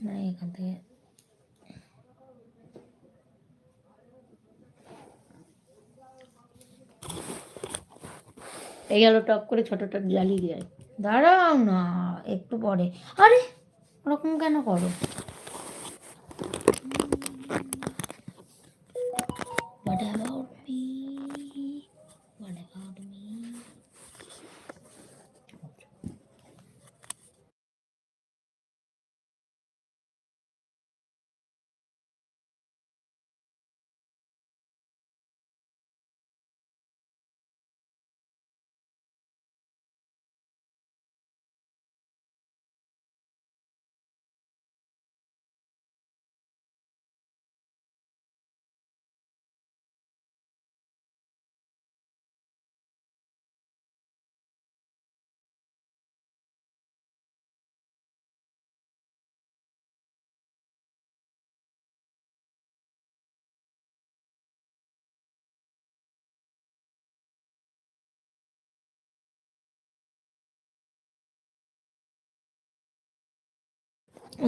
না এখান থেকে এই গেল টপ করে ছোটটা জ্বালিয়ে দেয় দাঁড়াও না, একটু পরে। আরে, ওরকম কেন করো?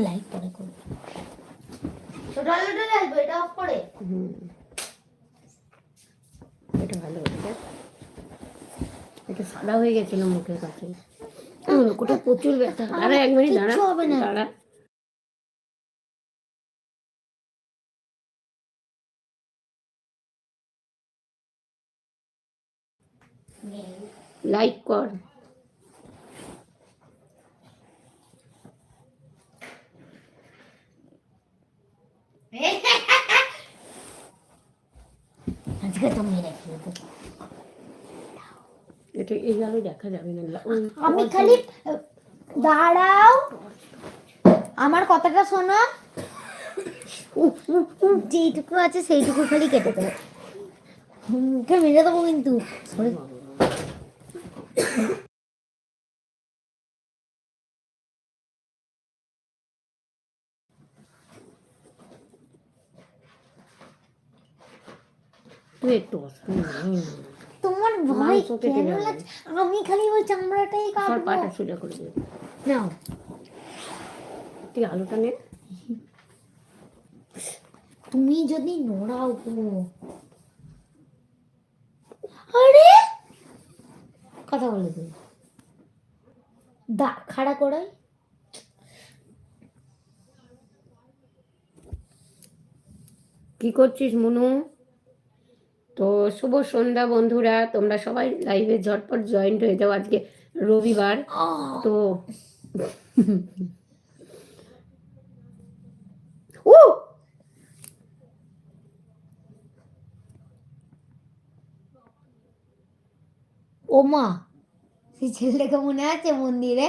লাইক পরে করো ছোট আলোটা লাগবে এটা অফ করে? হুম। এটা ভালো হয়েছে। এটা সাদা হয়ে গেছিল মুখের কাছে। কোটা প্রচুর ব্যথা। দাঁড়া এক মিনিট দাঁড়া। হবে না। দাঁড়া। লাইক কর। আজকে তো মেরে এটা এই দেখা যাবে না। আমি খালি, দাঁড়াও। আমার কথাটা শোনো। যেইটুকু আছে সেইটুকু খালি কেটে দেবো। মেরে দেবো কিন্তু। তুই একটু তোমার ভয় কেন লাগছে? আমি খালি ওই চামড়াটাই কাটবো। পাটা সোজা করে দেবে নাও। তুই আলোটা নে। তুমি যদি নোড়াও গো আরে! কথা বলে তুমি। দা খাড়া করাই। কি করছিস মনু? তো শুভ সন্ধ্যা বন্ধুরা তোমরা সবাই লাইভে ঝটপট জয়েন্ট হয়ে যাও আজকে রবিবার। তো ও! ও মা সেই ছেলেটাকে মনে আছে মন্দিরে?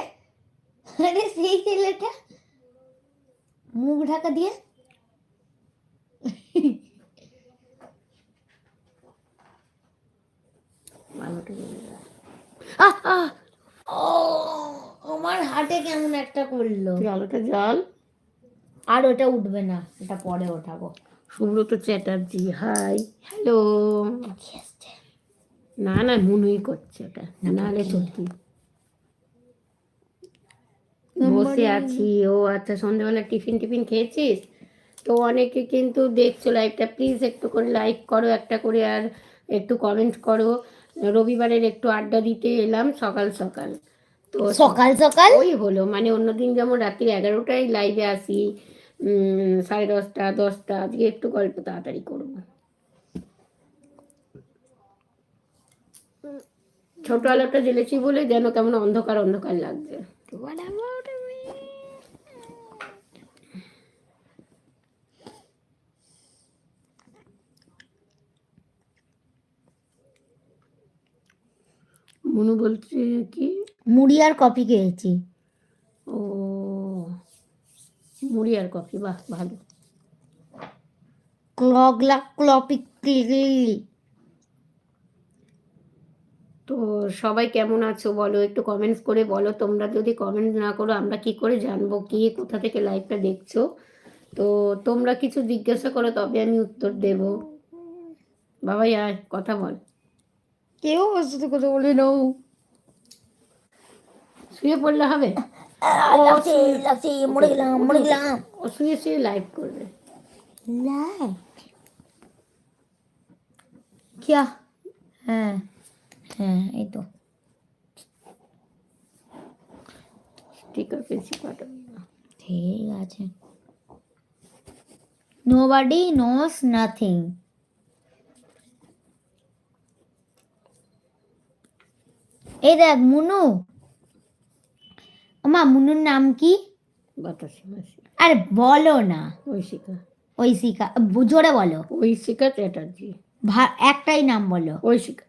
আরে সেই ছেলেটা মুখ ঢাকা দিয়ে আলোটা জ্বলে ও আমার হাটে কেমন একটা করল তুই আলোটা জ্বাল আর ওটা উঠবে না এটা পরে ওঠাবো। সুব্রত চ্যাটার্জি হাই। হ্যালো। না না নুনুই করছে এটা নাহলে সত্যি বসে আছি। ও আচ্ছা সন্ধ্যেবেলা টিফিন টিফিন খেয়েছিস? তো অনেকে কিন্তু দেখছ লাইভটা প্লিজ একটু করে লাইক করো একটা করে আর একটু কমেন্ট করো। রবিবারের একটু আড্ডা দিতে এলাম সকাল সকাল। তো সকাল সকাল? ওই হলো মানে অন্যদিন যেমন রাত্রি এগারোটায় লাইভে আসি সাড়ে দশটা দশটা আজকে একটু গল্প তাড়াতাড়ি করব। ছোট আলোটা জ্বেলেছি বলে যেন কেমন অন্ধকার অন্ধকার লাগছে। মনু বলছে কি? মুড়ি আর কফি খেয়েছি। ও মুড়ি আর কফি বাহ ভালো। ক্লগলা ক্লপি তো সবাই কেমন আছো বলো? একটু কমেন্টস করে বলো। তোমরা যদি কমেন্ট না করো আমরা কি করে জানব? কে কোথা থেকে লাইভটা দেখছ? তো তোমরা কিছু জিজ্ঞাসা করো তবে আমি উত্তর দেব। বাবাই আয় কথা বল। কেউ ওর সাথে কথা বলে নাও শুয়ে পড়লে হবে? শুয়ে শুয়ে লাইভ করবে। লাইভ কিয়া? হ্যাঁ হ্যাঁ এই তো। স্টিকার পেন্সিল পাঠাবো ঠিক আছে। নো বডি নোস নাথিং এই দেখ মুনু। মা মুনুর নাম কি? আরে বলো না। ঐশিকা। ঐশিকা জোরে বলো। ঐশিকা চ্যাটার্জি। একটাই নাম বলো। ঐশিকা।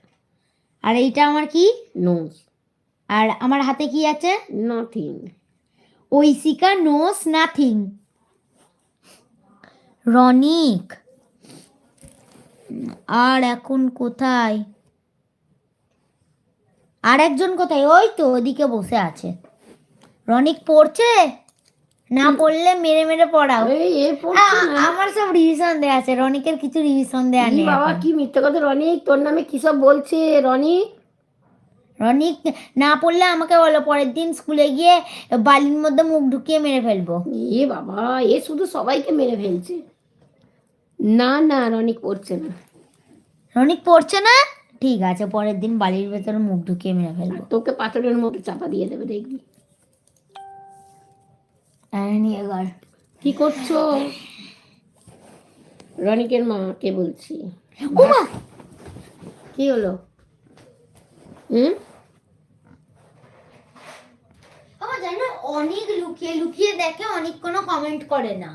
আর এইটা আমার কি? নোস আর আমার হাতে কি আছে? Nothing. Aishika knows nothing. Ronik. আর এখন কোথায়? আর একজন কোথায়? ওই তো ওদিকে বসে আছে। রনিক পড়ছে? না পড়লে মেরে মেরে পড়াও। আমার সব রিভিশন দেয়া আছে। রনিকের কিছু রিভিশন দেয়া নেই বাবা। কি মিথ্যে কথা রনিক? তোর নামে কি সব বলছে রনিক? রনিক না পড়লে আমাকে বলো পরের দিন স্কুলে গিয়ে বালির মধ্যে মুখ ঢুকিয়ে মেরে ফেলব। এ বাবা এ শুধু সবাইকে মেরে ফেলছে। না না রনিক পড়ছে না। রনিক পড়ছে না? ঠিক আছে পরের দিন বালির ভেতরে মুখ ঢুকিয়ে মেরে ফেলব। তোকে পাথরের মধ্যে চাপা দিয়ে দেবে দেখবি। এবার কি করছ? রনিকের মা কে বলছি কি হলো? হুম? জানো অনেক লুকিয়ে লুকিয়ে দেখে অনেক কোনো কমেন্ট করে না।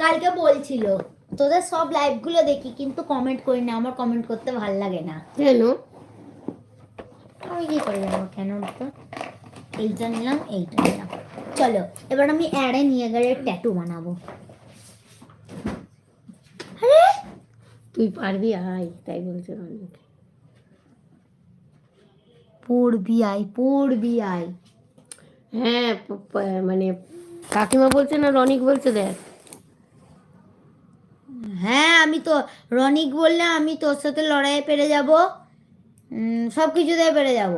কালকে বলছিল। তোদের সব লাইভগুলো দেখি কিন্তু কমেন্ট করি না আমার কমেন্ট করতে ভালো লাগে না। কেন? আমি কি করে যাব কেন তো এইটা নিলাম এইটা নিলাম। চলো এবার আমি অ্যাডে নিয়ে গেলে ট্যাটু বানাবো। আরে! তুই পারবি আয় তাই বলছে রনিক পড়বি আই পড়বি আই হ্যাঁ মানে কাকিমা বলছে না রনিক বলছে দেখ। আমি তো রনিক বললে আমি তোর সাথে লড়াইয়ে পেরে যাব। সব কিছুতে পেরে যাব।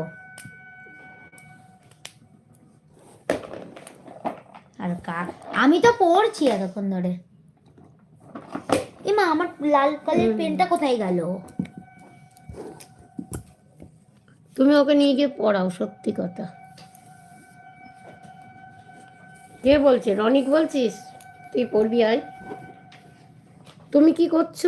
আর কার আমি তো পড়ছি এতক্ষণ ধরে। এমা, আমার লাল কালের পেনটা কোথায় গেল? তুমি ওকে নিয়ে গিয়ে পড়াও, সত্যি কথা। কে বলছে? রনিক বলছিস? তুই পড়বি আয়। তুমি কি করছ?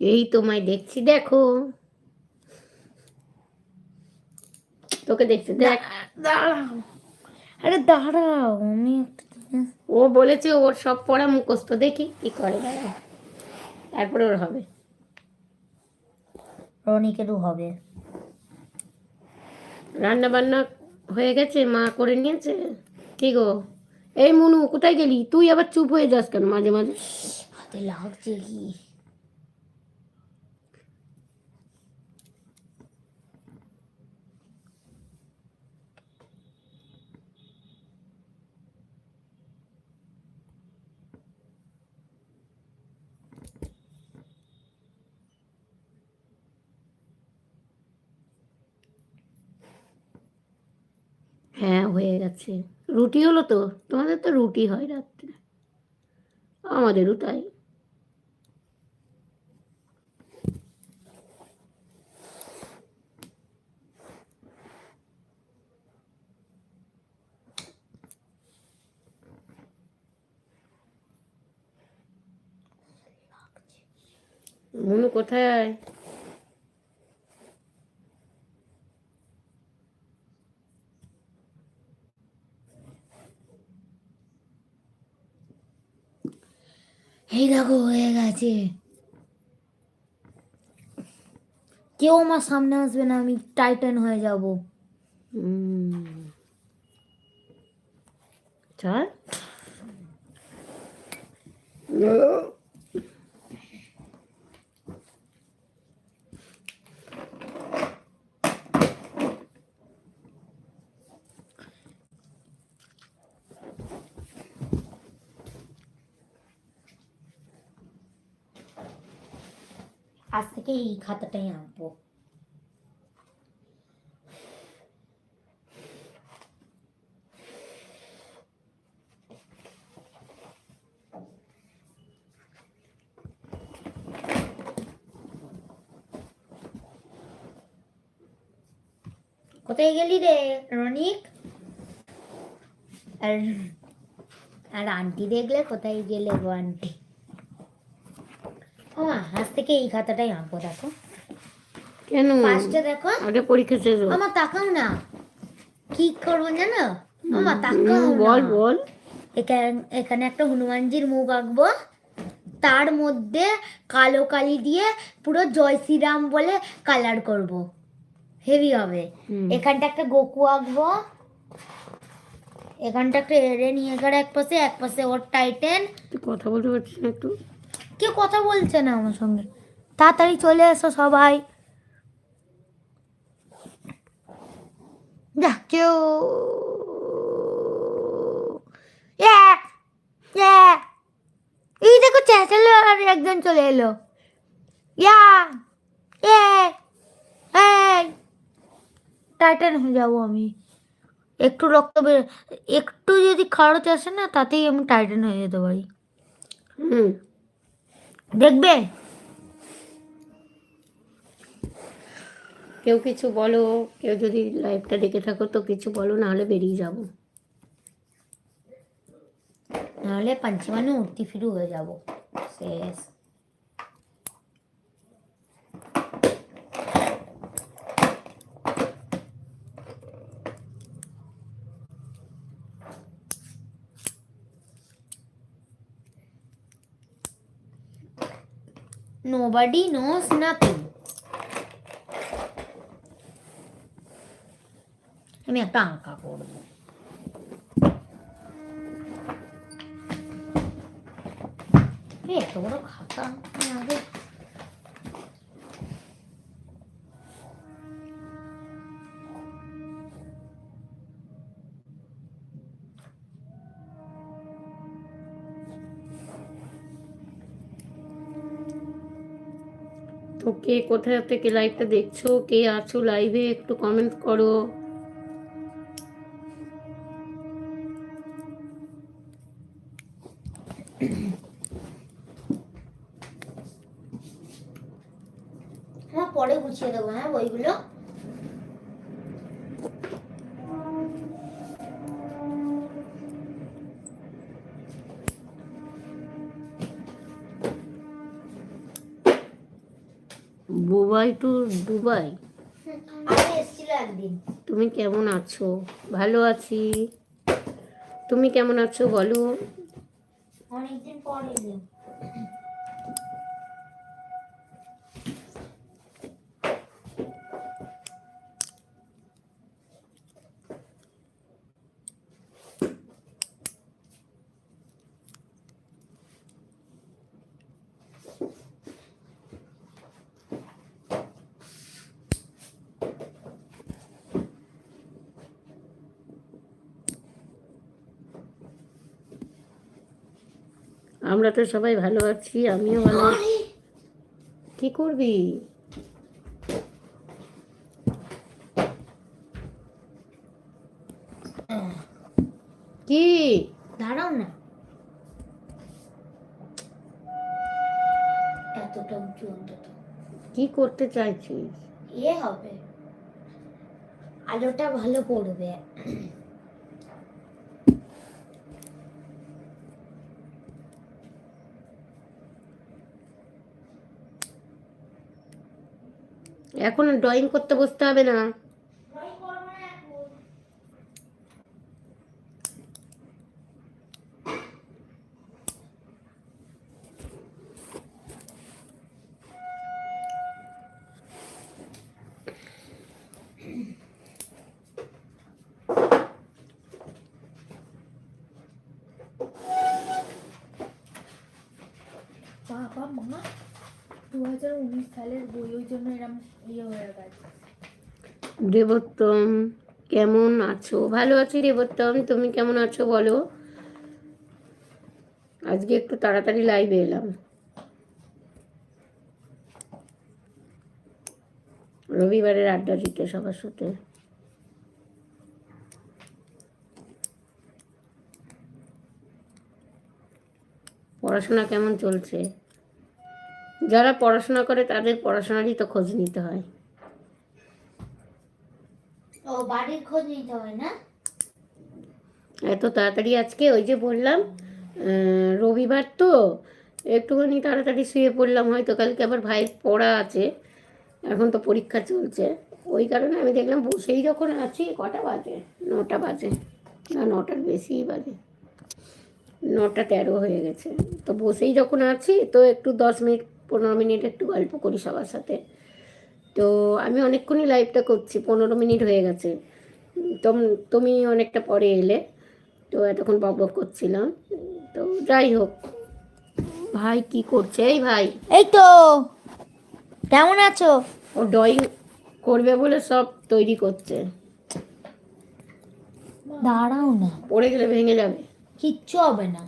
এই তোমায় দেখছি দেখো। তোকে দেখছি দেখ। দাঁড়াও আরে দাঁড়াও আমি ও বলেছে ওর সব পড়া মুখস্থ দেখি কি করে দাঁড়াও। তারপরে ওর হবে। রনিকেরও হবে। রান্না বান্না হয়ে গেছে মা করে নিয়েছে? কি গো? এই মনু কোথায় গেলি? তুই আবার চুপ হয়ে যাস কেন মাঝে মাঝে? হাতে লাগছে কি? হ্যাঁ গেছে। রুটি হলো তো? তোমাদের তো রুটি হয় রাত্রে। আমাদেরও তাই। মনু কোথায়? এই দেখো হয়ে গেছে। কেউ আমার সামনে আসবে না আমি টাইটান হয়ে যাব। হুম। থেকে এই খাতাটাই আঁকবো কোথায় গেলি রে রনিক আর আর আন্টি দেখলে কোথায় গেলে গো আন্টি ও আজ থেকে এই খাতাটাই আঁকবো দেখো। কেন? ফার্স্টে দেখো আগে পরীক্ষা শেষ। আমার তাকাও না। কি করব জানো? আমার তাকাও বল বল। এখানে একটা হনুমানজির মুখ আঁকবো। তার মধ্যে কালো কালি দিয়ে পুরো জয় শ্রীরাম বলে কালার করব। হেভি হবে। এখানটা একটা গোকু আঁকবো। এখানটা একটা এরেন ইয়েগার এক পাশে এক পাশে ওর টাইটেন কথা বলতে পারছিস না একটু। কেউ কথা বলছে না আমার সঙ্গে। তাড়াতাড়ি চলে এসো সবাই। যা, কেউ। এই দেখো চেঁচালো আর একজন চলে এলো। ইয়া এ, টাইটান হয়ে যাব আমি। একটু রক্ত বের, একটু যদি খরচ আসে না, তাতেই আমি টাইটান হয়ে যেতে পারি। হুম। দেখবে? কেউ কিছু বলো, কেউ যদি লাইভটা দেখে থাকো তো কিছু বলো, নাহলে বেরিয়ে যাব। নাহলে পাঞ্চি মানে উঠতি ফিরু হয়ে যাব। শেষ। Nobody knows nothing. আমি একটা আঁকা করব এই এত বড় খাতা আমি আগে কে কোথা থেকে লাইভটা দেখছ? কে আছো লাইভে একটু কমেন্ট করো। Bubai to Dubai. তুমি কেমন আছো? ভালো আছি। তুমি কেমন আছো বলো। অনেকদিন পর এলো। আমরা তো সবাই ভালো আছি আমিও ভালো আছি। কি করবি? কি? দাঁড়াও না। এতটা উঁচু অন্তত। কি করতে চাইছিস? ইয়ে হবে। আলোটা ভালো পড়বে। এখন ড্রয়িং করতে বসতে হবে না মা দু হাজার উনিশ সালের বই, ওই জন্য এরম ইয়ে হয়ে গেছে। দেবোত্তম, কেমন আছো? ভালো আছি দেবোত্তম, তুমি কেমন আছো বলো? আজকে একটু তাড়াতাড়ি লাইভে এলাম। রবিবারের আড্ডা দিতে সবার সাথে। পড়াশোনা কেমন চলছে? যারা পড়াশোনা করে তাদের পড়াশোনারই তো খোঁজ নিতে হয়। ও বাড়ির খোঁজ নিতে হয় না? এত তাড়াতাড়ি আজকে ওই যে বললাম রবিবার তো একটুখানি তাড়াতাড়ি শুয়ে পড়লাম হয়তো কালকে আবার ভাইয়ের পড়া আছে এখন তো পরীক্ষা চলছে। ওই কারণে আমি দেখলাম বসেই যখন আছি কটা বাজে? নটা বাজে। না নটার বেশিই বাজে। নটা তেরো হয়ে গেছে। তো বসেই যখন আছি তো একটু দশ মিনিট পনেরো মিনিট একটু গল্প করি সবার সাথে। তো আমি অনেকক্ষণই লাইভটা করছি পনেরো মিনিট হয়ে গেছে। তোম তুমি অনেকটা পরে এলে তো এতক্ষণ বক বক করছিলাম। তো যাই হোক ভাই কি করছে? এই ভাই। এই তো কেমন আছো? ও ড্রয়িং করবে বলে সব তৈরি করছে। দাঁড়াও না। পড়ে গেলে ভেঙে যাবে। কিচ্ছু হবে না।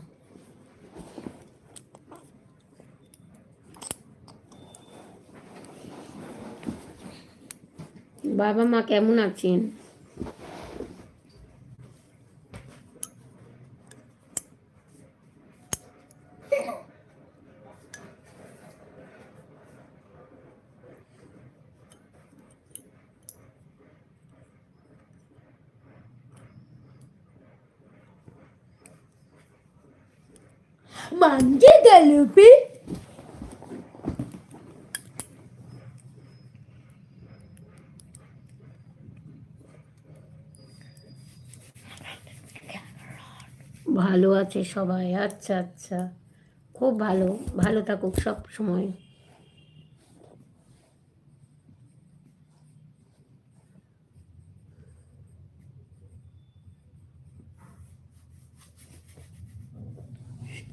বাবা মা কেমন আছেন? মানতে গেল ভালো আছে সবাই আচ্ছা আচ্ছা। খুব ভালো ভালো থাকুক সব সময়।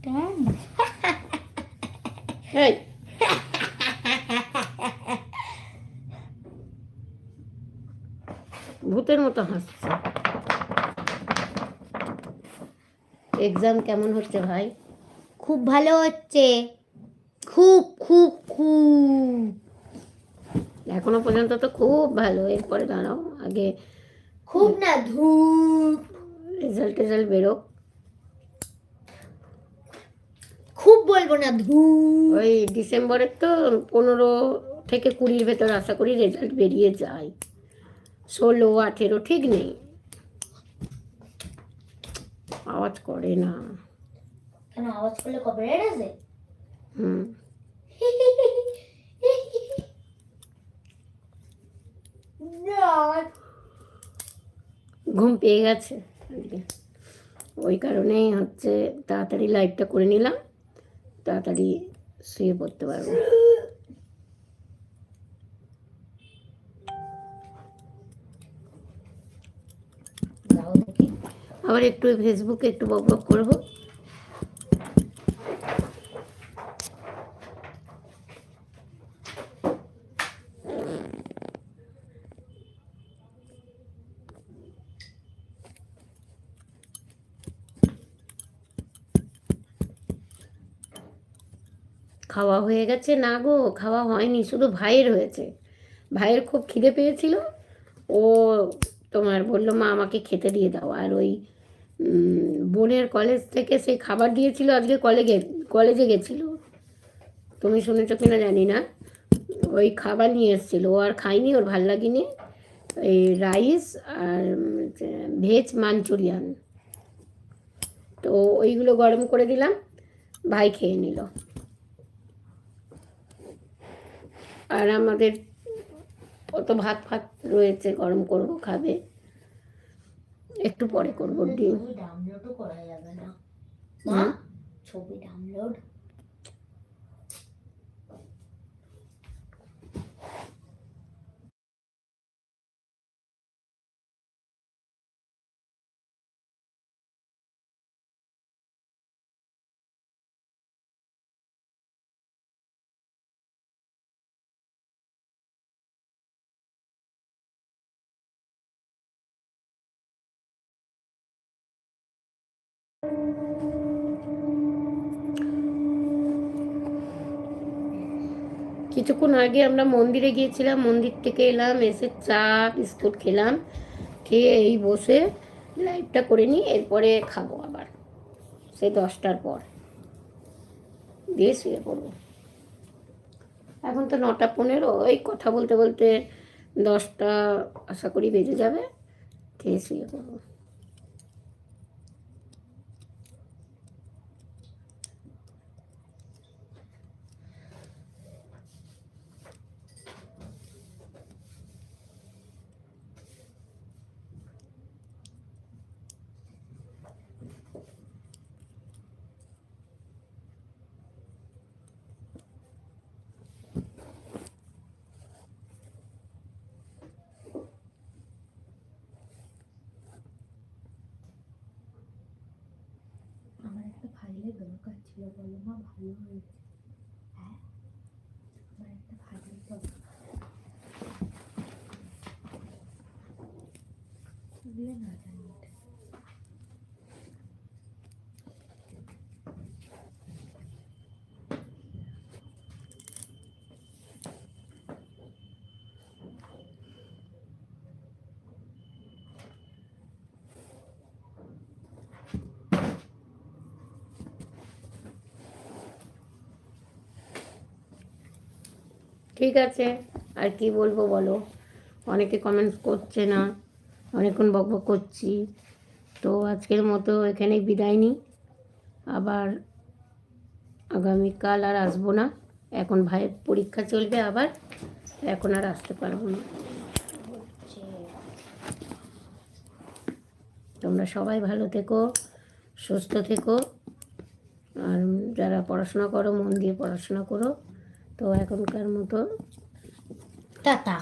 ভূতের মতো হাসছে। এক্সাম কেমন হচ্ছে ভাই? খুব ভালো হচ্ছে। খুব খুব খুব। এখনও পর্যন্ত তো খুব ভালো। এরপরে দাঁড়াও আগে খুব না ধূপ। রেজাল্ট টেজাল্ট বেরোক। খুব বলব না ধূপ। ওই ডিসেম্বরের তো পনেরো থেকে কুড়ির ভেতর আশা করি রেজাল্ট বেরিয়ে যায়। ষোলো আঠেরো ঠিক নেই। আওয়াজ করে না। কেন আওয়াজ করলে কপিরাইট আছে হুম। ঘুম পেয়ে গেছে ওই কারণেই হচ্ছে তাড়াতাড়ি লাইভটা করে নিলাম তাড়াতাড়ি শুয়ে পড়তে পারব দাও দেখি আবার একটু ফেসবুকে একটু বক বক করব খাওয়া হয়ে গেছে? না গো, খাওয়া হয়নি, শুধু ভাইয়ের হয়েছে। ভাইয়ের খুব খিদে পেয়েছিল। ও তোমার বলল, মা, আমাকে খেতে দিয়ে দাও। আর ওই বোনের কলেজ থেকে সেই খাবার দিয়েছিল আজকে কলেজে কলেজে গেছিল। তুমি শুনেছো কিনা জানি না। ওই খাবার নিয়ে এসেছিল। ও আর খাইনি ওর ভালো লাগেনি। এই রাইস আর ভেজ মাঞ্চুরিয়ান তো ওইগুলো গরম করে দিলাম, ভাই খেয়ে নিল। আর আমাদের কত ভাত ফাত রয়েছে, গরম করব, খাবে। একটু পরে করব ডিউ ডাউনলোডও করা যাবে না। মা ছবি ডাউনলোড কিছুক্ষণ আগে আমরা মন্দিরে গিয়েছিলাম, মন্দির থেকে এলাম, এসে চা, বিস্কুট খেলাম, খেয়ে এই বসে লাইভটা করে নিই এরপরে খাব আবার, সেই দশটার পর। দিয়ে শুয়ে পড়ব। এখন তো নটা পনেরো ওই কথা বলতে বলতে দশটা আশা করি বেজে যাবে, খেয়ে শুয়ে পড়ব আমার একটা ফাইলের দরকার ছিল বলো মা ভালো হয়েছে হ্যাঁ আমার একটা ফাইলের দরকার দিলে না জানি এটা। ঠিক আছে। আর কি বলব বলো? অনেকে কমেন্টস করছে না। অনেকক্ষণ বকবক করছি। তো আজকের মতো এখানেই বিদায় নিই। আবার আগামীকাল আর আসব না। এখন ভাইয়ের পরীক্ষা চলবে আবার। এখন আর আসতে পারব না। তোমরা সবাই ভালো থেকো, সুস্থ থেকো। আর যারা পড়াশোনা করো, মন দিয়ে পড়াশোনা করো। তো এখনকার মতো টাটা।